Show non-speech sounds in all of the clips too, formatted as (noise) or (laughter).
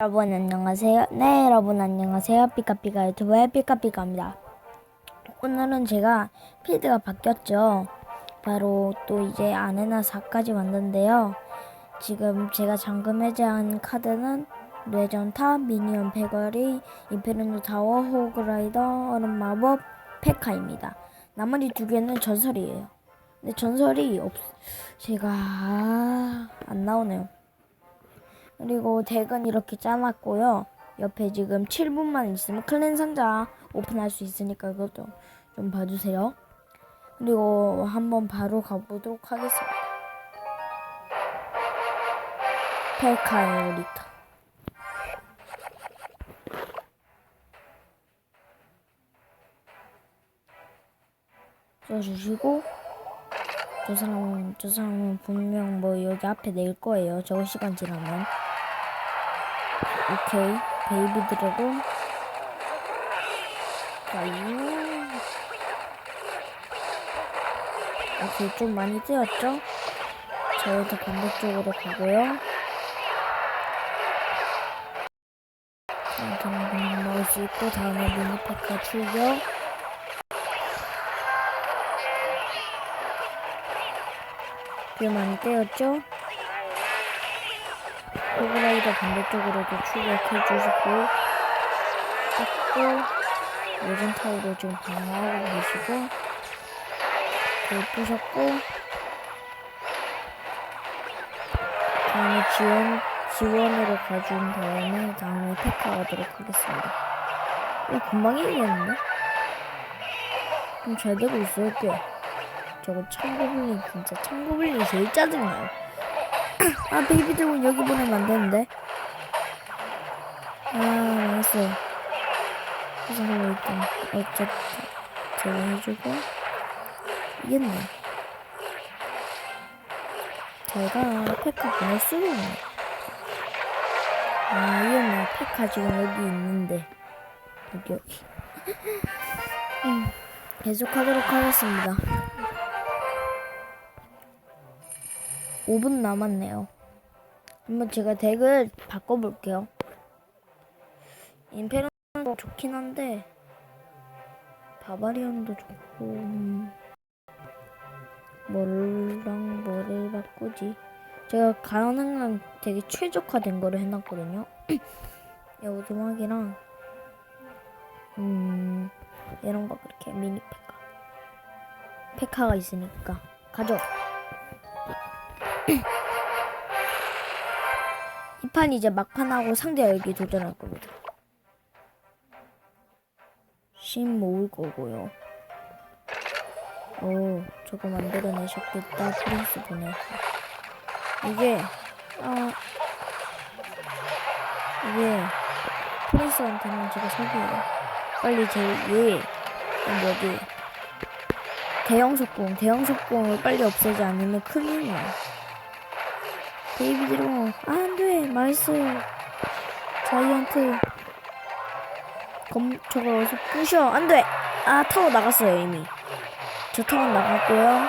여러분 안녕하세요. 네 여러분 안녕하세요. 삐까삐까 유튜브의 삐까삐까입니다. 오늘은 제가 필드가 바뀌었죠. 바로 또 이제 아레나 4까지 왔는데요. 지금 제가 잠금 해제한 카드는 레전타, 미니언 패거리, 인페르노 타워, 호그라이더, 얼음 마법, 페카입니다. 나머지 두 개는 전설이에요. 근데 전설이 없 제가 아, 안 나오네요. 그리고 덱은 이렇게 짜놨고요. 옆에 지금 7분만 있으면 클랜 상자 오픈할 수 있으니까 그것도 좀 봐주세요. 그리고 한번 바로 가보도록 하겠습니다. 펠카의 리터. 써주시고 저 사람은 저 사람은 분명 뭐 여기 앞에 낼 거예요. 저 시간 지나면. 오케이. 베이비 드래곤. 아유 오케이 좀 많이 뛰었죠? 저희도 반대쪽으로 가고요. 그냥 먹을 수 있고 다음에 미니패카 출격. 꽤 많이 떼었죠? 호그라이더 반대쪽으로도 출격해 주시고 떴고 예전 타워로 지금 방어하고 계시고 그 부셨고 다음에 지원 지원으로 가준 다음에 다음에 테크 가도록 하겠습니다. 이 금방 이기겠는데? 좀 잘 되고 있어요 꽤. 저거 참고블린 진짜 참고블린이 제일 짜증나요. 아 베이비 드래곤 여기 보내면 안 되는데. 아 망했어요 그래서 일단 어쨌든 제가 해주고. 이겼네. 제가 페카 보낼 수가 없네. 아 이겼네. 페카 지금 여기 있는데. 여기 여기. (laughs) 음, 계속 하도록 하겠습니다 5분 남았네요. 한번 제가 덱을 바꿔볼게요. 임페르노도 좋긴 한데 바바리언도 좋고 음, 뭐랑 뭐를 바꾸지? 제가 가능한 되게 최적화된 거를 해놨거든요. (clears throat) 이 오두막이랑 음 이런 거 그렇게 미니 페카 페카가 있으니까 가져. 이 판 이제 막판하고 상대 열기 도전할 겁니다. 신 모을 거고요. 오, 저거 만들어내셨겠다. 프린스 보내. 이게, 아, 이게, 프린스한테는 제가 사기예요. 빨리 제, 얘, 뭐지, 대형 속공, 대형 속공을 빨리 없애지 않으면 큰일 나요. 베이비 드론 아, 안돼. 맛있어요 자이언트. 검 저걸 어서 부셔. 안 돼. 아 타워 나갔어요 이미. 저 타워 나갔고요.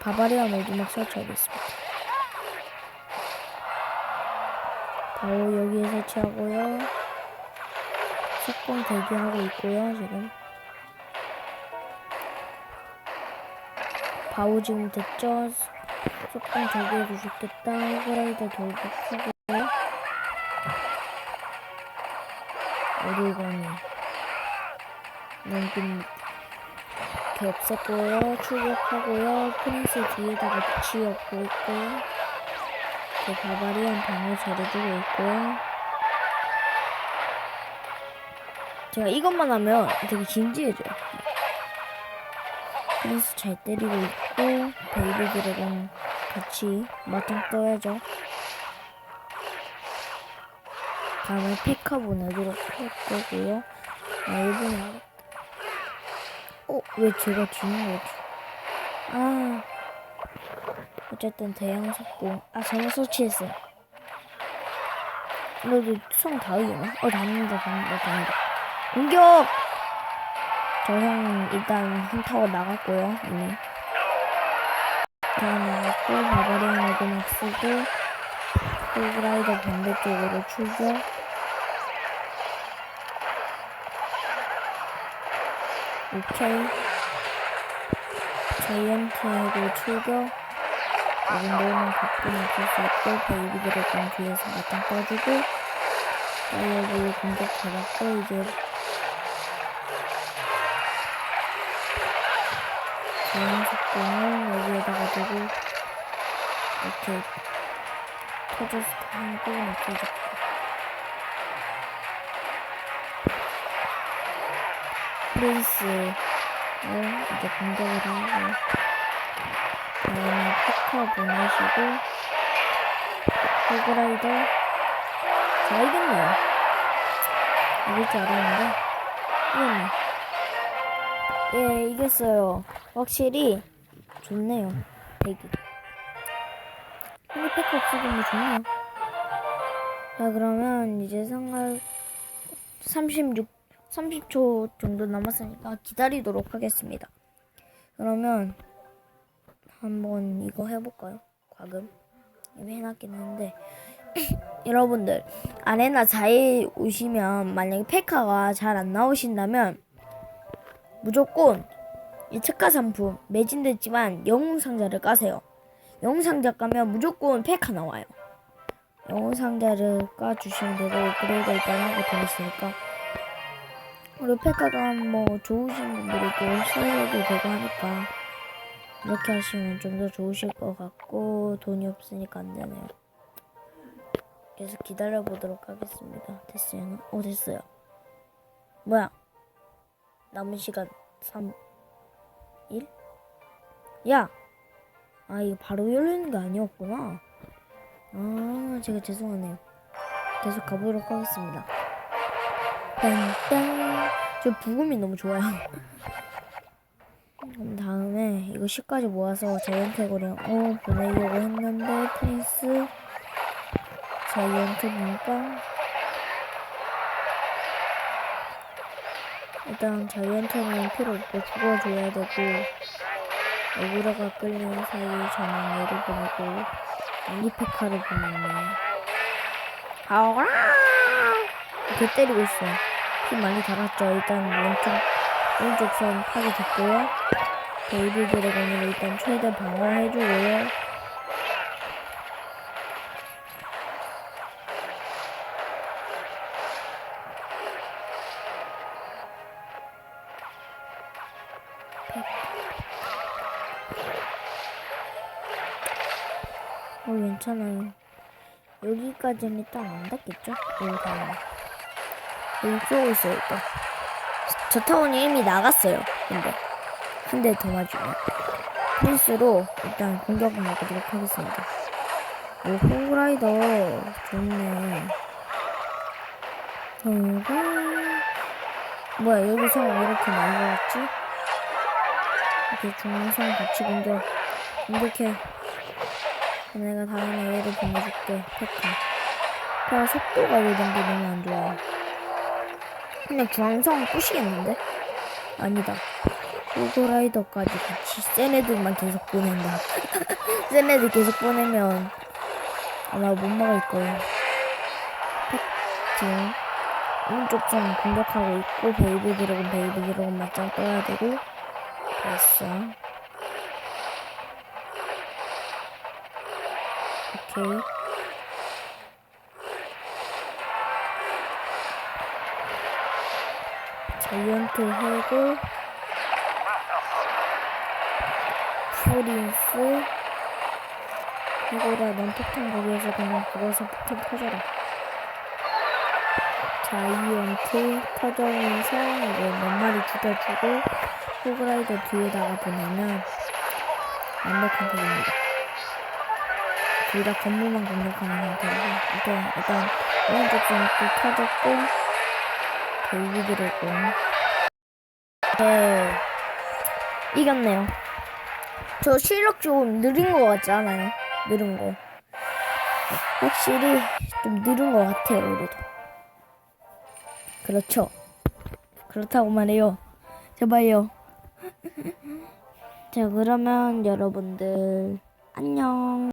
바바리안 오두막 설치하겠습니다. 바로 여기에 설치하고요. 속공 대기하고 있고요 지금 바우 지금 됐죠? 조금 저기 해주셨겠다. 호라이더 돌고 크고요. 어딜 가니? 넘긴 이렇게 없앴고요. 출격하고요. 프린스 뒤에다가 붙이었고 있고요. 그 바바리안 방어 잘해주고 있고요. 제가 이것만 하면 되게 진지해져요. 프린스 잘 때리고 있고 베이비 드래곤 같이 마통 떠야죠. 다음에 페카 보내도록 할 거고요. 아, 1분 남았다. 어? 왜 제가 지는 거지? 아. 어쨌든 대형 속공. 아, 잘못 설치했어요. 그래도 수성 다 이기나? 어, 잡는다, 잡는다, 잡는다. 공격! 저형 일단 한 타워 나갔고요 이미. 다 나갔고 바바리안 오르막 쓰고 홀그라이더 반대쪽으로 출격 오케이. 자이언트 해고 출격. 이 정도면 가끔 있을 수 있고 베이비 드래곤 뒤에서 맞짱 떠주고 파이어볼 공격 받았고 이제 연속공을 여기에다가 두고 이렇게 터져서 하고 이렇게 잡고 프린스를 이제 공격을 하고 다음에 피커 보내시고 호그라이더 자 이겼네요. 이길 줄 알았는데 이겼네 예 이겼어요. 확실히 좋네요 대기. 근데 피커 없어지면 좋네요. 자 그러면 이제 상할 36 30초 정도 남았으니까 기다리도록 하겠습니다. 그러면 한번 이거 해볼까요? 과금? 이미 해놨긴 했는데. (laughs) 여러분들 아레나 4에 오시면 만약에 페카가 잘 안 나오신다면 무조건 이 특가 상품 매진됐지만 영웅 상자를 까세요. 영웅 상자 까면 무조건 페카 나와요. 영웅 상자를 까 주시면 되고 업그레이드 일단 하고 돈 있으니까 그리고 페카가 뭐 좋으신 분들이 또 써도 되고 하니까 이렇게 하시면 좀 더 좋으실 것 같고 돈이 없으니까 안 되네요. 계속 기다려 보도록 하겠습니다. 됐어요? 오 됐어요. 뭐야? 남은 시간 3 1? 야! 아 이거 바로 열리는 게 아니었구나. 아 제가 죄송하네요. 계속 가보도록 하겠습니다. 땡땡 저 부금이 너무 좋아요. 그럼 다음에 이거 10까지 모아서 자이언트고랑 어 보내려고 했는데 프린스 자이언트 문빵 일단 자이언트는 필요 없고 죽어줘야 되고 오그라가 끌리는 사이 저는 얘를 보내고 안리페카를 보냈네. 아오라 이렇게 때리고 있어 피 많이 달았죠? 일단 왼쪽 왼쪽 선 파괴됐고요. 베이비 드래곤으로 일단 최대 방어해주고요 어 괜찮아요. 여기까지는 일단 안 닿겠죠? 여기 다음에 여기 쏘고 있어요 일단. 저 타원이 이미 나갔어요 근데. 한 대 더 맞으면. 프린스로 일단 공격을 나가도록 하겠습니다. 오 호그라이더. 좋네. 호그 뭐야 여기서 왜 이렇게 많이 나왔지? 이렇게 중앙선 같이 공격 공격해. 내가 다음에 얘를 보내줄게 페카. 페카 속도가 왜 정도 너무 안 좋아요 그냥 중앙선 부시겠는데? 아니다. 호그라이더까지 같이 센 애들만 계속 보낸다. (laughs) 센 애들 계속 보내면 아마 못 막을 팩 지금 오른쪽 선 공격하고 있고 베이비 드래곤 베이비 드래곤 맞짱 떠야 되고 됐어. 오케이. 자이언트 해고 프린스 해고라 넌 폭탄 거기에서 그냥 죽어서 폭탄 터져라. 자이언트 터져오면서 이제 몇 마리 죽여주고 호그라이더 뒤에다가 보내면 완벽한 덱입니다. 둘 다 건물만 공격하는 상태라서 일단 일단 오른쪽 선또 터졌고 베이비 드래곤 네. 이겼네요. 저 실력 좀 느린 것 같지 않아요? 느린 거. 확실히 좀 느린 것 같아요 그래도. 그렇죠. 그렇다고 말해요. 제발요 자 그러면 여러분들 안녕.